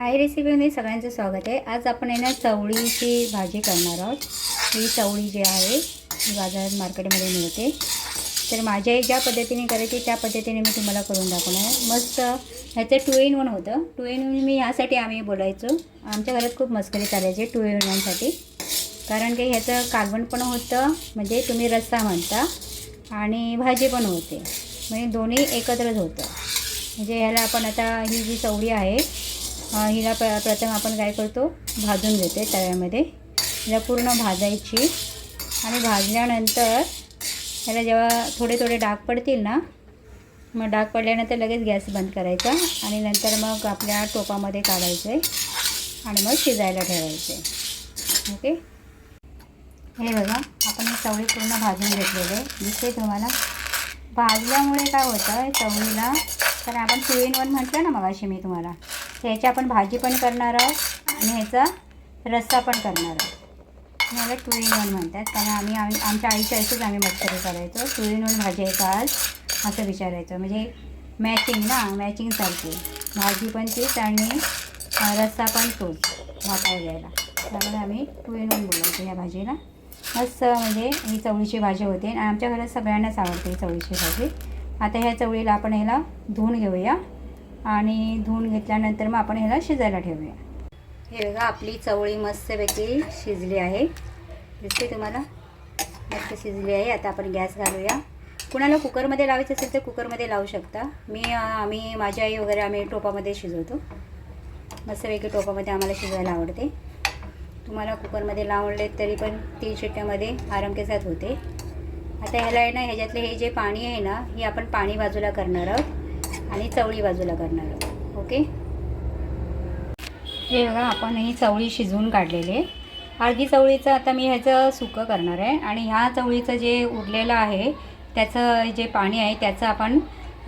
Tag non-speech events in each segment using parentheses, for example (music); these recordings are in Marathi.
हाय रेसिपीमध्ये सगळ्यांचं स्वागत आहे. आज आपण आहे ना चवळीची भाजी करणार आहोत. ही चवळी जी आहे ही बाजारात मार्केटमध्ये मिळते. तर माझ्या ज्या पद्धतीने करायची त्या पद्धतीने मी तुम्हाला करून दाखवणार आहे. मस्त ह्याचं टू इन वन होतं. टू इन वन मी ह्यासाठी आम्ही बोलायचो. आमच्या घरात खूप मस्करी चालायची टू इन वनसाठी. कारण की ह्याचं कालवण पण होतं म्हणजे तुम्ही रस्सा म्हणता आणि भाजी पण होते. म्हणजे दोन्ही एकत्रच होतं. म्हणजे ह्याला आपण आता ही जी चवळी आहे हिला प्र प्रथम आपण काय करतो? भाजून घेते तव्यामध्ये. हिला पूर्ण भाजायची. आणि भाजल्यानंतर ह्याला जेव्हा थोडे थोडे डाग पडतील ना मग डाग पडल्यानंतर लगेच गॅस बंद करायचा आणि नंतर मग आपल्या टोपामध्ये काढायचं आहे आणि मग शिजायला ठेवायचे. ओके? हे बघा आपण हे चवळी पूर्ण भाजून घेतलेली. आहे दिसते तुम्हाला? भाजल्यामुळे काय होतं चवळीला कारण आपण टू इन वन म्हटलं ना मगाशी मी तुम्हाला. ह्याची आपण भाजी पण करणार आहोत आणि ह्याचा रस्सा पण करणार आहोत. ह्याला टू इन वन म्हणतात. कारण आम्ही आम आमच्या आईच्या आईचीच आम्ही मच्छरी करायचो. टू इन वन भाजी आहे का आज? असं विचारायचं. म्हणजे मॅचिंग ना मॅचिंगसारखी भाजी पण तीच आणि रस्सा पण तोच वाटायला द्यायला. त्यामुळे आम्ही टू इन वन बोलायचो या भाजीला. मस्त म्हणजे ही चवळीची भाजी होते. आणि आमच्या घरात सगळ्यांनाच आवडते ही चवळीची भाजी. आता ह्या चवळीला आपण ह्याला धुवून घेऊया. आणि धुवून घेतल्यानंतर मग आपण ह्याला शिजायला ठेवूया. हे बघा आपली चवळी मस्तपैकी शिजली आहे. दिसते तुम्हाला? मस्त शिजली आहे. आता आपण गॅस घालूया. कुणाला कुकरमध्ये लावायचं असेल तर कुकरमध्ये लावू शकता. मी आम्ही माझी आई वगैरे आम्ही टोपामध्ये शिजवतो. मस्तपैकी टोपामध्ये आम्हाला शिजवायला आवडते. तुम्हाला कुकरमध्ये लावले तरी पण तीन शिट्ट्यामध्ये आरामकेसात होते. आता ह्याला आहे ना ह्याच्यातले हे जे पाणी आहे ना हे आपण पाणी बाजूला करणार आहोत. आणि चवळी बाजूला करणार आहोत. ओके? हे बघा आपण ही चवळी शिजवून काढलेली आहे. अर्धी चवळीचं आता मी ह्याचं सुकं करणार आहे. आणि ह्या चवळीचं जे उरलेलं आहे त्याचं जे पाणी आहे त्याचं आपण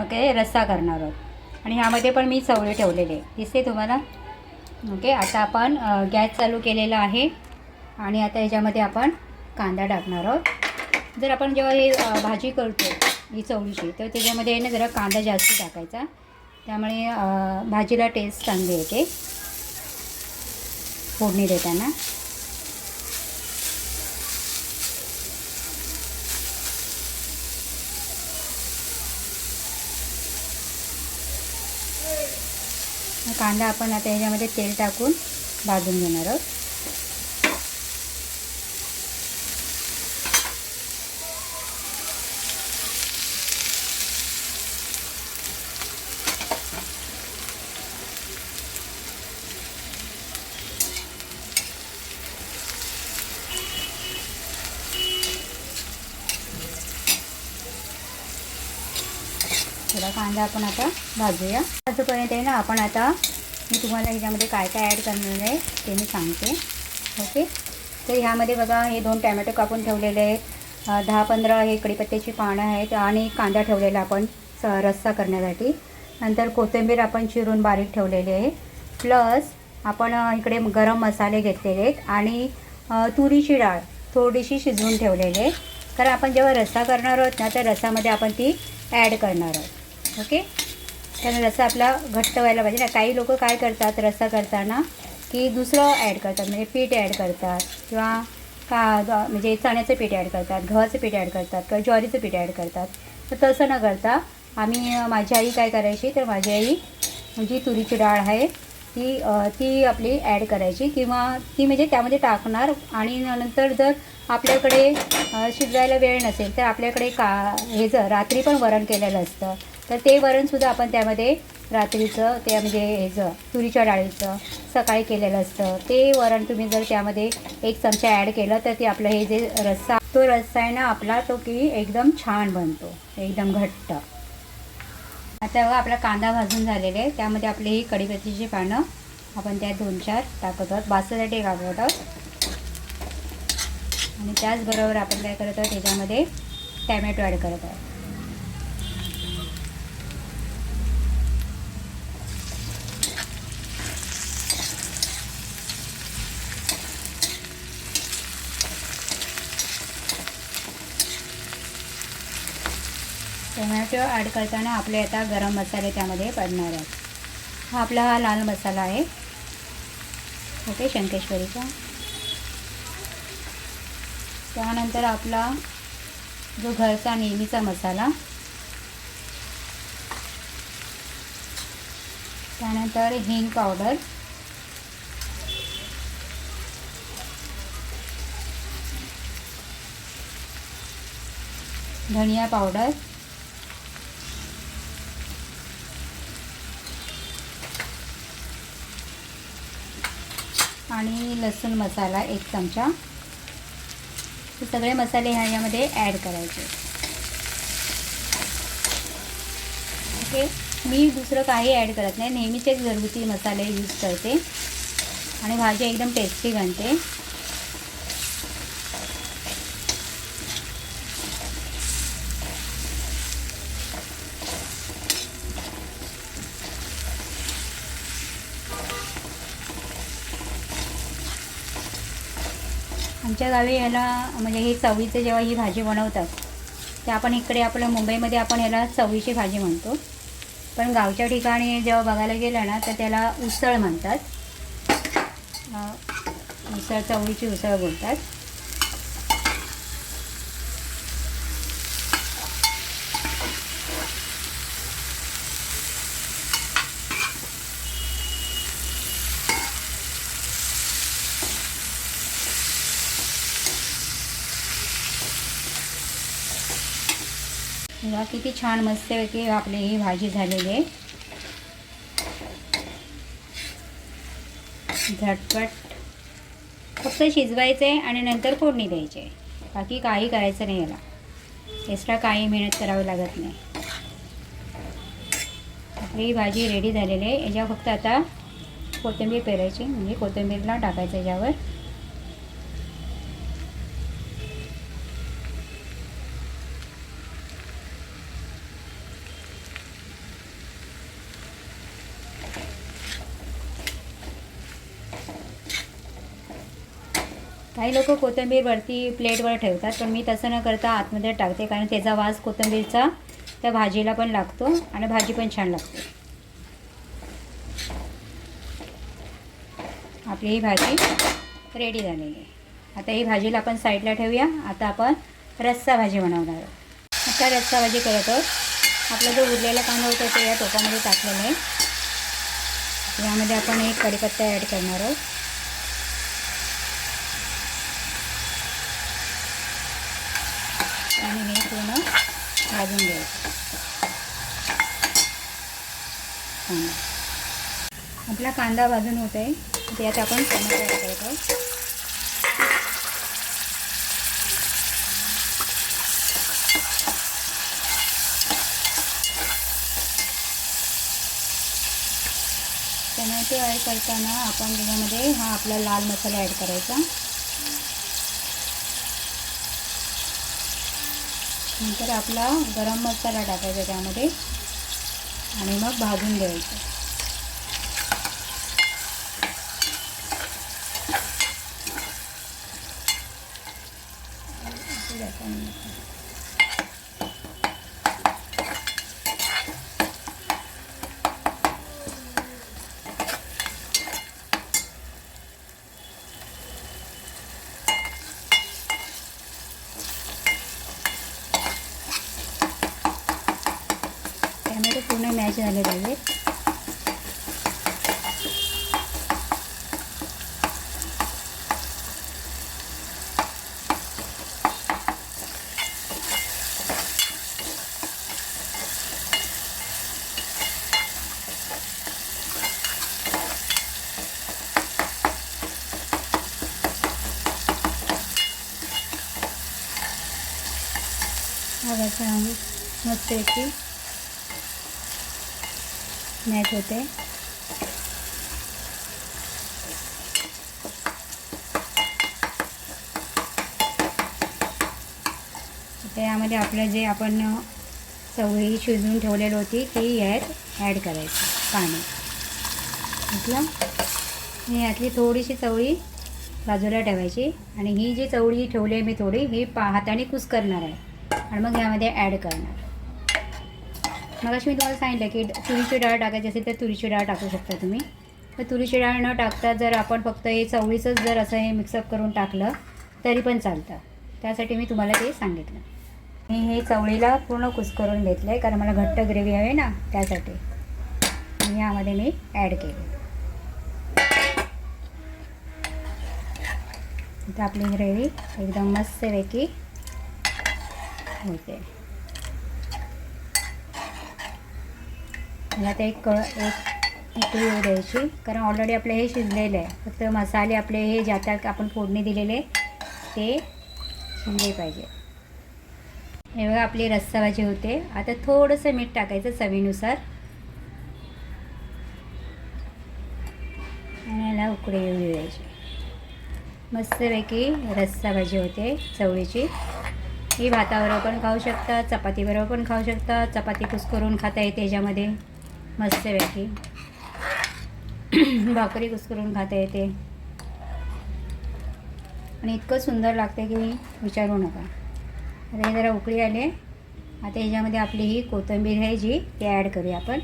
ओके रस्सा करणार आहोत. आणि ह्यामध्ये पण मी चवळी ठेवलेली आहे. दिसते तुम्हाला? ओके आता आपण गॅस चालू केलेला आहे. आणि आता ह्याच्यामध्ये आपण कांदा टाकणार आहोत. जर आपण जेव्हा हे भाजी करतो ही चवळीची. तर त्याच्यामध्ये आहे ना जरा कांदा जास्त टाकायचा. त्यामुळे भाजीला टेस्ट चांगली येते. फोडणी देताना. कांदा आपण आता ह्याच्यामध्ये तेल टाकून भाजून घेणार आहोत. थोडा कांदा आपण आता भाजूया. भाजूपर्यंत आहे ना आपण आता मी तुम्हाला ह्याच्यामध्ये काय काय ॲड करणार आहे ते मी सांगते. ओके तर ह्यामध्ये बघा हे दोन टॅमॅटो कापून ठेवलेले आहेत. दहा पंधरा हे कडीपत्त्याची पानं आहेत आणि कांदा ठेवलेला आपण स रस्सा करण्यासाठी. नंतर कोथिंबीर आपण चिरून बारीक ठेवलेली आहे. प्लस आपण इकडे गरम मसाले घेतलेले आहेत आणि तुरीची डाळ थोडीशी शिजवून ठेवलेली आहे. कारण आपण जेव्हा रस्सा करणार आहोत ना त्या रस्सामध्ये आपण ती ॲड करणार आहोत. ओके त्यानं रस्सा आपला घट्ट व्हायला पाहिजे. ना काही लोक काय करतात रस्सा करताना की दुसरं ॲड करतात. म्हणजे पीठ ॲड करतात किंवा का म्हणजे चण्याचं पीठ ॲड करतात गव्हाचं पीठ ॲड करतात किंवा ज्वारीचं पीठ ॲड करतात. तर तसं न करता आम्ही माझी आई काय करायची तर माझी आई जी तुरीची डाळ आहे ती ती आपली ॲड करायची किंवा ती म्हणजे त्यामध्ये टाकणार आणि नंतर जर आपल्याकडे शिजवायला वेळ नसेल तर आपल्याकडे का हे जर रात्री पण वरण केलेलं असतं तर ते वरणसुद्धा आपण त्यामध्ये रात्रीचं ते म्हणजे ह्याचं तुरीच्या डाळीचं सकाळी केलेलं असतं. ते वरण तुम्ही जर त्यामध्ये एक चमचा ॲड केलं तर ते आपलं हे जे रस्सा तो रस्सा आहे ना आपला तो की एकदम छान बनतो. एकदम घट्ट. आता बघा आपला कांदा भाजून झालेला आहे त्यामध्ये आपली ही कढीपत्त्याची पानं आपण त्या दोन चार टाकत आहोत. बासासाठी टाकत आहोत आणि त्याचबरोबर आपण काय करत आहोत त्याच्यामध्ये टॅमॅटो ॲड करत आहोत. टोमॅटो ॲड करताना आपले आता गरम मसाले त्यामध्ये पडणार आहेत. हा आपला हा लाल मसाला आहे. ओके शंकेश्वरीचा. त्यानंतर आपला जो घरचा नेहमीचा मसाला. त्यानंतर हिंग पावडर धनिया पावडर आणि लसूण मसाला एक चमचा. हे सगळे मसाले ह्याच्यामध्ये ॲड करायचे. ओके मी दुसरं काही ॲड करत नाही. नेहमीचेच घरगुती मसाले यूज करते. आणि भाजी एकदम टेस्टी बनते. आमच्या गावी ह्याला म्हणजे ही चवीचं जेव्हा ही भाजी बनवतात ते आपण इकडे आपल्या मुंबईमध्ये आपण ह्याला चवीची भाजी म्हणतो. पण गावच्या ठिकाणी जेव्हा बघायला गेलं ना तर त्याला उसळ म्हणतात. उसळ चवळीची उसळ बोलतात. बघा किती छान मस्तपैकी आपली ही भाजी झालेली आहे. झटपट. फक्त शिजवायचे आणि नंतर फोडणी द्यायची. आहे बाकी काही करायचं नाही याला. एक्स्ट्रा काही मेहनत करावी लागत नाही. आपली ही भाजी रेडी झालेली आहे. याच्यावर फक्त आता कोथिंबीर पेरायची. म्हणजे कोथिंबीरला टाकायचं याच्यावर. काही लोक कोथिंबीर वरती प्लेटवर ठेवतात पण मी तसं न करता आतमध्ये टाकते कारण त्याचा वास कोथिंबीरचा त्या भाजीला पण लागतो आणि भाजी पण छान लागते. आपली ही भाजी रेडी झालेली आहे. आता ही भाजीला आपण साईडला ठेवूया. आता आपण रस्सा भाजी बनवणार आहोत. आता रस्सा भाजी करत आहोत. आपला जो उरलेला कांदा होता ते या टोपामध्ये टाकलेला आहे. यामध्ये आपण एक कढीपत्ता ॲड करणार आहोत आणि हे पूर्ण भाजून घ्यायचं. आपला कांदा भाजून होत आहे. त्यात आपण टोमॅटो ॲड करत आहोत टोमॅटो ॲड करताना आपण त्याच्यामध्ये हा आपला लाल मसाला ॲड करायचा. नंतर आपला गरम मसाला टाकायचा त्यामध्ये आणि मग भाजून घ्यायचं. टॅमॅटो पूर्ण मॅच झाले पाहिजे हा कसा मस्त याची मॅच होते. त्यामध्ये आपलं जे आपण चवळी शिजवून ठेवलेली होती ती यात ॲड करायची पाणी. म्हटलं यातली थोडीशी चवळी बाजूला ठेवायची आणि ही जी चवळी ठेवली आहे मी थोडी ही पा हाताने कुस करणार आहे. आणि मग यामध्ये ॲड करणार. मग मी तुम्हाला सांगितलं की तुरीची डाळ टाकायची असेल तर तुरीची डाळ टाकू शकता तुम्ही. तर तुरीची डाळ न टाकता जर आपण फक्त हे चवळीचंच जर असं हे मिक्सअप करून टाकलं तरी पण चालतं. त्यासाठी मी तुम्हाला ते सांगितलं. मी हे चवळीला पूर्ण कुस्करून घेतलं आहे कारण मला घट्ट ग्रेव्ही हवी ना त्यासाठी. आणि यामध्ये मी ॲड केले. इथं आपली ग्रेव्ही एकदम मस्तपैकी होते. मला एक एक उकळी येऊ द्यायची. कारण ऑलरेडी आपलं हे शिजलेलं आहे. फक्त मसाले आपले हे ज्या त्या आपण फोडणी दिलेले ते शिजले पाहिजे. हे बघा आपली रस्सा भाजी होते. आता थोडंसं मीठ टाकायचं चवीनुसार. आणि याला उकळी येऊ द्यायची. मस्तपैकी रस्सा भाजी होते चवळीची. ही भाताबरोबर पण खाऊ शकता चपातीबरोबर पण खाऊ शकता चपाती कुस्करून खाता येते याच्यामध्ये. मस्तपैकी (clears throat) भाकरी कुस्करून खाता येते. आणि इतकं सुंदर लागते की विचारू नका. आता हे जरा उकळी आले आता ह्याच्यामध्ये आपली ही कोथिंबीर आहे जी ती ॲड करूया आपण.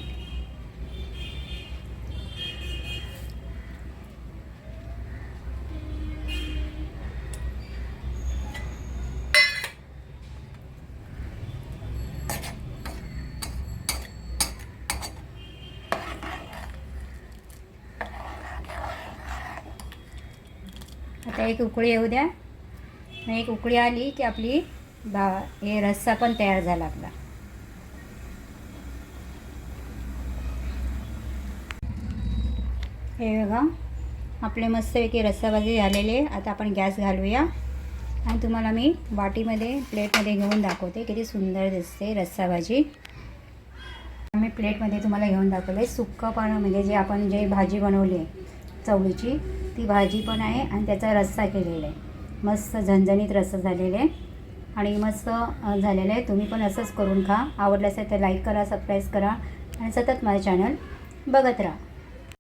आता एक उकळी येऊ द्या. एक उकळी आली की आपली बा हे रस्सा पण तयार झाला आपला. हे बघा आपले मस्तपैकी रस्साभाजी झालेले. आता आपण गॅस घालूया. आणि तुम्हाला मी वाटीमध्ये प्लेटमध्ये घेऊन दाखवते किती सुंदर दिसते रस्साभाजी. आम्ही मी प्लेटमध्ये तुम्हाला घेऊन दाखवलं आहे सुक्कं पण म्हणजे जे आपण जे भाजी बनवली आहे चवळीची ती भाजी पण आहे आणि त्याचा रस्सा केलेला आहे. मस्त झणझणीत रस्सा झालेला आहे. आणि मस्त झालेलं आहे. तुम्ही पण असंच करून खा. आवडलं असेल तर लाईक करा सबस्क्राईब करा. आणि सतत माझं चॅनल बघत राहा.